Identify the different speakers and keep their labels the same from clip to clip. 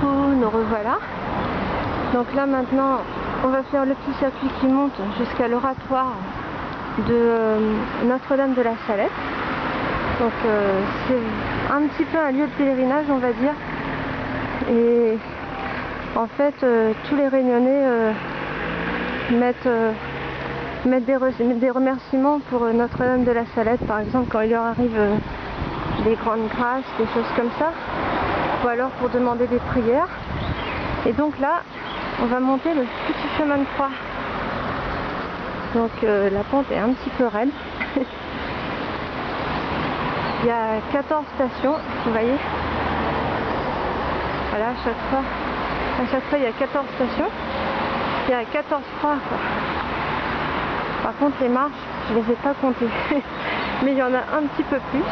Speaker 1: Nous revoilà. Donc là maintenant, on va faire le petit circuit qui monte jusqu'à l'oratoire de euh, Notre-Dame de la Salette. Donc euh, c'est un petit peu un lieu de pèlerinage, on va dire. Et en fait, euh, tous les Réunionnais mettent, mettent des, des, remerciements pour Notre-Dame de la Salette, par exemple, quand il leur arrive des grandes grâces, des choses comme ça ou alors pour demander des prières. Et donc là, on va monter le petit chemin de croix. Donc euh, la pente est un petit peu raide. il y a 14 stations, vous voyez. Voilà, à chaque fois, à chaque fois il y a 14 stations. Il y a 14 croix. Par contre les marches, je les ai pas comptées. Mais il y en a un petit peu plus.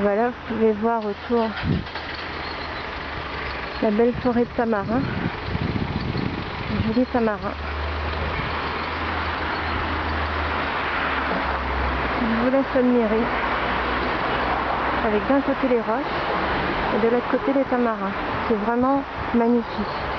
Speaker 1: Voilà, vous pouvez voir autour la belle forêt de tamarin. Joli tamarin. Je vous laisse admirer. Avec d'un côté les roches et de l'autre côté les tamarins. C'est vraiment magnifique.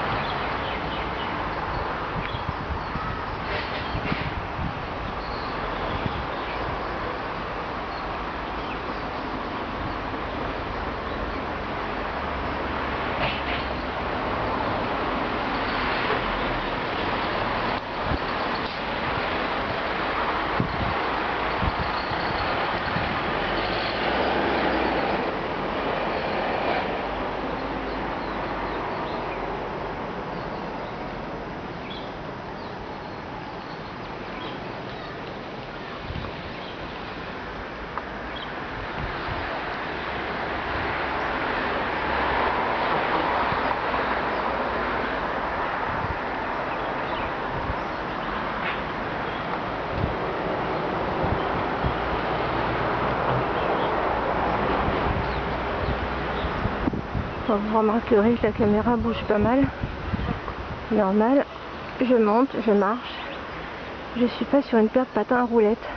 Speaker 1: Vous remarquerez que la caméra bouge pas mal. Normal. Je monte, je marche. Je suis pas sur une paire de patins à roulettes.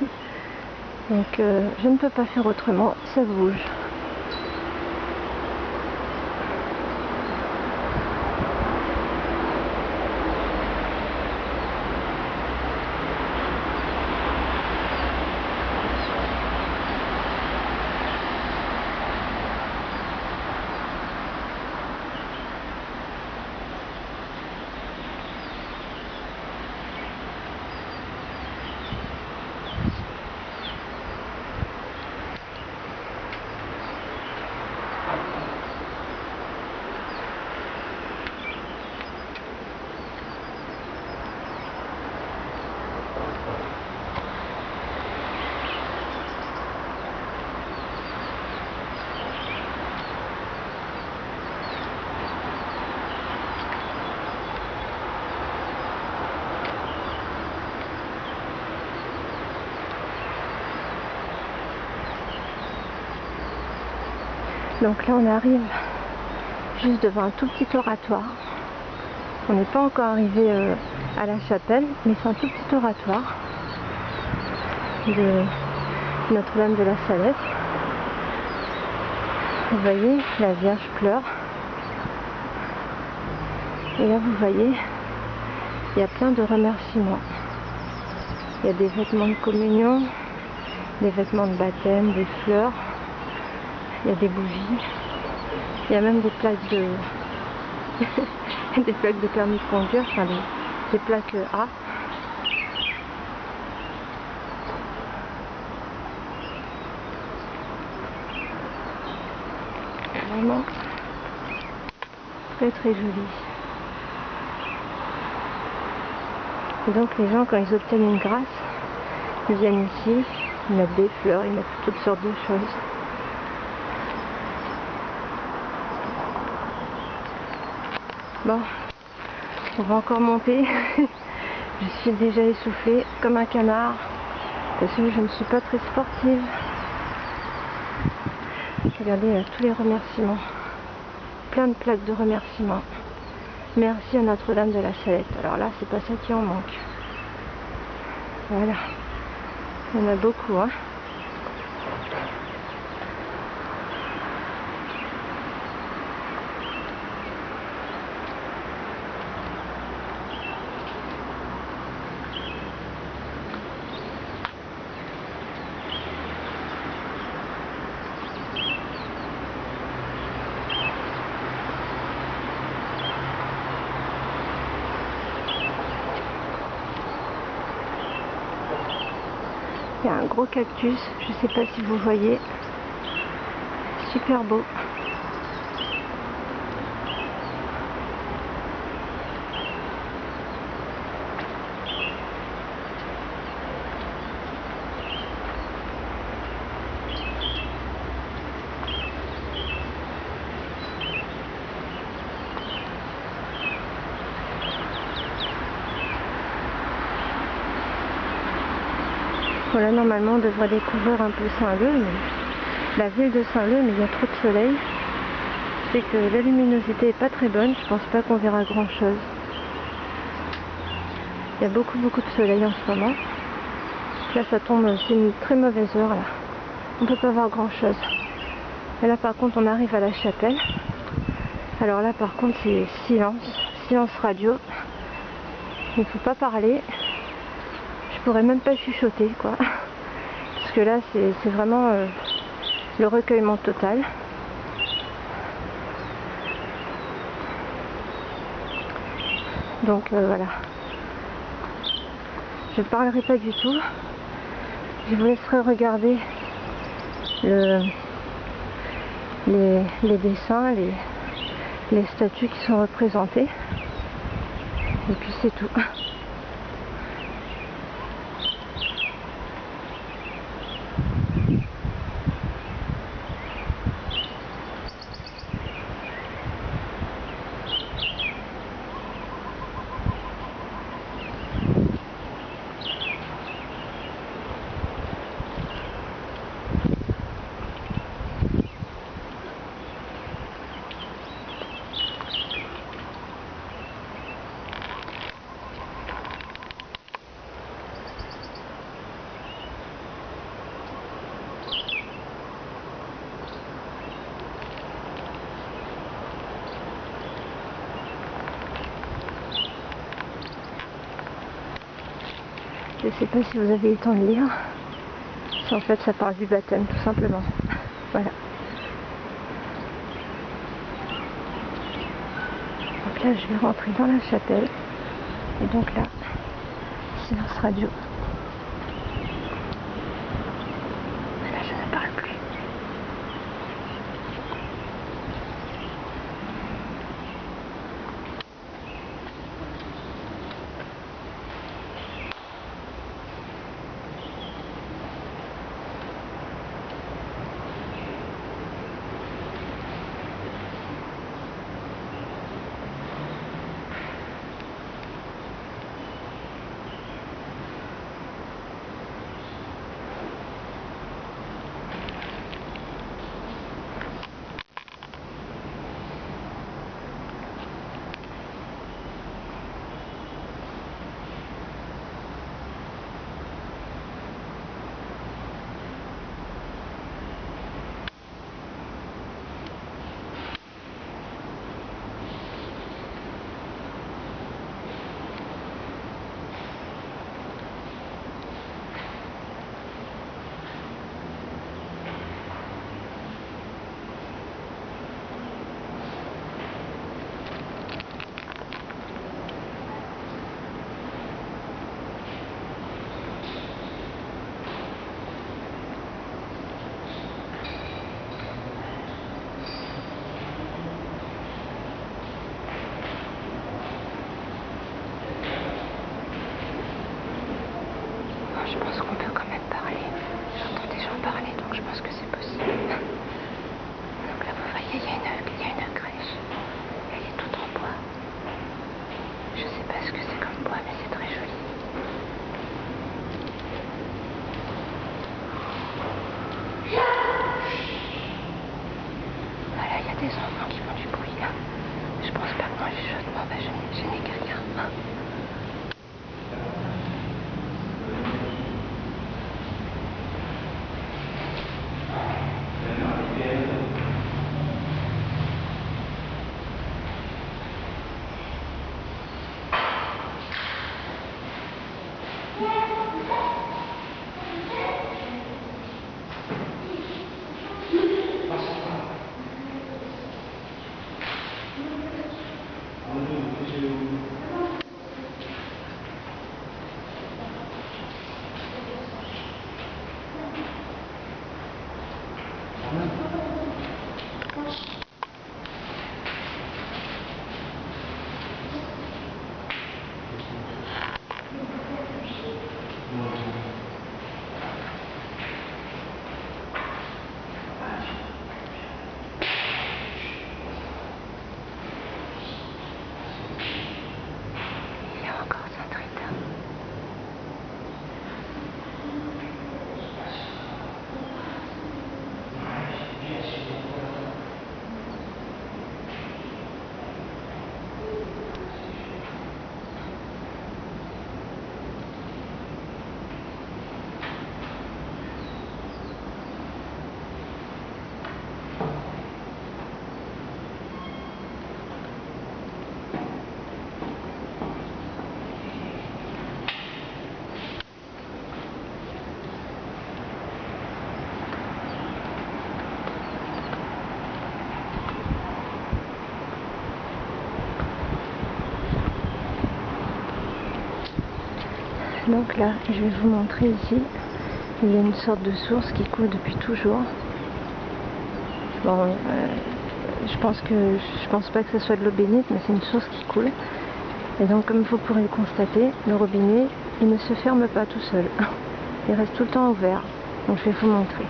Speaker 1: Donc euh, je ne peux pas faire autrement, ça bouge. Donc là on arrive juste devant un tout petit oratoire. On n'est pas encore arrivé euh, à la chapelle, mais c'est un tout petit oratoire de Notre-Dame de la Salette. Vous voyez, la Vierge pleure. Et là, vous voyez, il y a plein de remerciements. Il y a des vêtements de communion, des vêtements de baptême, des fleurs. Il y a des bougies. Il y a même des plaques de des plaques de permis de conduire, enfin des, plaques A. Vraiment très très joli. Et donc les gens quand ils obtiennent une grâce, ils viennent ici, ils mettent des fleurs, ils mettent toutes sortes de choses. Bon, on va encore monter. je suis déjà essoufflée comme un canard parce que je ne suis pas très sportive. Regardez euh, tous les remerciements. Plein de plaques de remerciements. Merci à Notre-Dame de la Salette. Alors là, c'est pas ça qui en manque. Voilà. Il y en a beaucoup, hein. Il un gros cactus, je sais pas si vous voyez. Super beau. Voilà, normalement on devrait découvrir un peu Saint-Leu, mais la ville de Saint-Leu, mais il y a trop de soleil. C'est que la luminosité est pas très bonne, je pense pas qu'on verra grand chose. Il y a beaucoup beaucoup de soleil en ce moment. Là ça tombe, c'est une très mauvaise heure là. On peut pas voir grand chose. Et là par contre on arrive à la chapelle. Alors là par contre c'est silence, silence radio. Il ne faut pas parler pourrais même pas chuchoter quoi. Parce que là c'est vraiment euh, le recueillement total. Donc euh, voilà. Je ne parlerai pas du tout. Je vous laisserai regarder le, les, dessins, les, les statues qui sont représentées. Et puis c'est tout. Je sais pas si vous avez eu le temps de lire. En fait, ça parle du baptême, tout simplement. voilà. Donc là, je vais rentrer dans la chapelle. Et donc là, silence radio. Il est encore centré. Donc là, je vais vous montrer ici. Il y a une sorte de source qui coule depuis toujours. Bon, euh, je pense que je pense pas que ce soit de l'eau bénite, mais c'est une source qui coule. Et donc, comme vous pourrez le constater, le robinet, il ne se ferme pas tout seul. Il reste tout le temps ouvert. Donc, je vais vous montrer.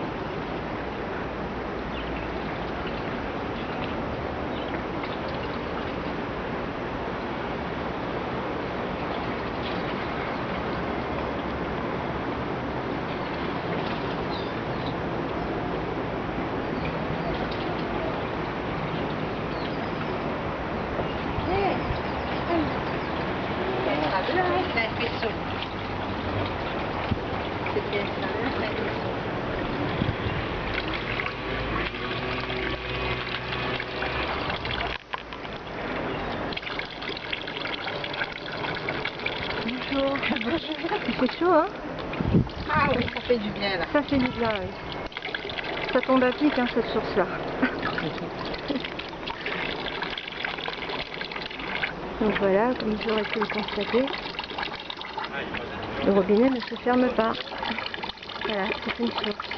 Speaker 1: Bonjour. Il fait chaud, hein
Speaker 2: Ah oui, ça fait du bien là.
Speaker 1: Ça fait du bien, oui. Ça tombe à pic, hein, cette source-là. Donc voilà, comme vous aurez pu le constater, le robinet ne se ferme pas. Voilà, c'est une source.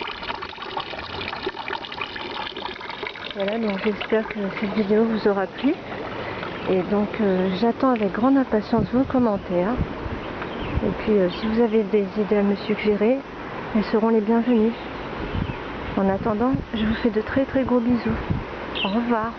Speaker 1: Voilà, donc j'espère que cette vidéo vous aura plu. Et donc euh, j'attends avec grande impatience vos commentaires. Et puis euh, si vous avez des idées à me suggérer, elles seront les bienvenues. En attendant, je vous fais de très très gros bisous. Au revoir.